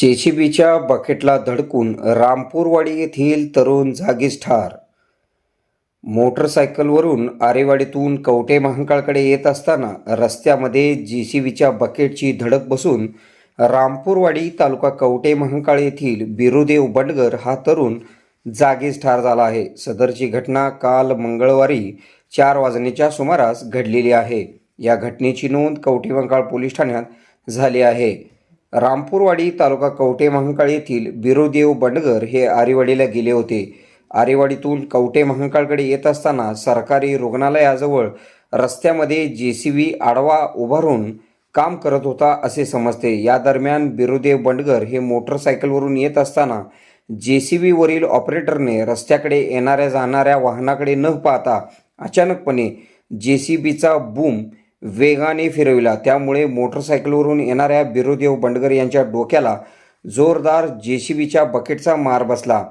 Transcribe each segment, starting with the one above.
जेसीबीच्या बकेटला धडकून रामपूरवाडी येथील तरुण जागीच ठार. मोटरसायकलवरून आरेवाडीतून कवटे महांकाळकडे येत असताना रस्त्यामध्ये जेसीबीच्या बकेटची धडक बसून रामपूरवाडी तालुका कवटे महांकाळ येथील बिरुदेव बंडगर हा तरुण जागीच ठार झाला आहे. सदरची घटना काल मंगळवारी चार वाजण्याच्या सुमारास घडलेली आहे. या घटनेची नोंद कवटे महांकाळ पोलीस ठाण्यात झाली आहे. रामपूरवाडी तालुका कवटे महांकाळ येथील बिरोदेव बंडगर हे आरेवाडीला गेले होते. आरेवाडीतून कवटे महांकाळकडे येत असताना सरकारी रुग्णालयाजवळ रस्त्यामध्ये जे सी बी आडवा उभारून काम करत होता असे समजते. या दरम्यान बिरुदेव बंडगर हे मोटरसायकलवरून येत असताना जे सी बीवरील ऑपरेटरने रस्त्याकडे येणाऱ्या जाणाऱ्या वाहनाकडे न पाहता अचानकपणे जे सी बीचा बूम वेगाने फिरविला. त्यामुळे मोटरसायकलवरून येणाऱ्या बिरोदेव बंडगर यांच्या डोक्याला जोरदार जेसीबीच्या बकेटचा मार बसला.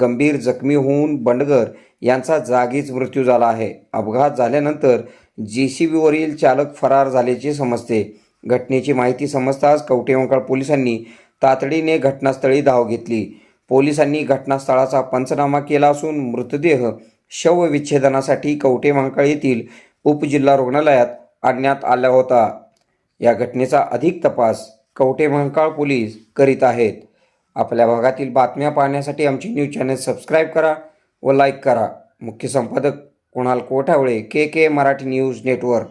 गंभीर जखमी होऊन बंडगर यांचा जागीच मृत्यू झाला आहे. अपघात झाल्यानंतर जेसीबीवरील चालक फरार झाल्याचे समजते. घटनेची माहिती समजताच कवटेमंकाळ पोलिसांनी तातडीने घटनास्थळी धाव घेतली. पोलिसांनी घटनास्थळाचा पंचनामा केला असून मृतदेह शवविच्छेदनासाठी कवटेमहांकाळ येथील उपजिल्हा रुग्णालयात आणण्यात आला होता. या घटनेचा अधिक तपास कवटे महंकाळ पोलीस करीत आहेत? आपल्या भागातील बातम्या पाहण्यासाठी आमचे न्यूज चॅनल सबस्क्राईब करा व लाईक करा. मुख्य संपादक Kunal Kothavale K K Marathi news network.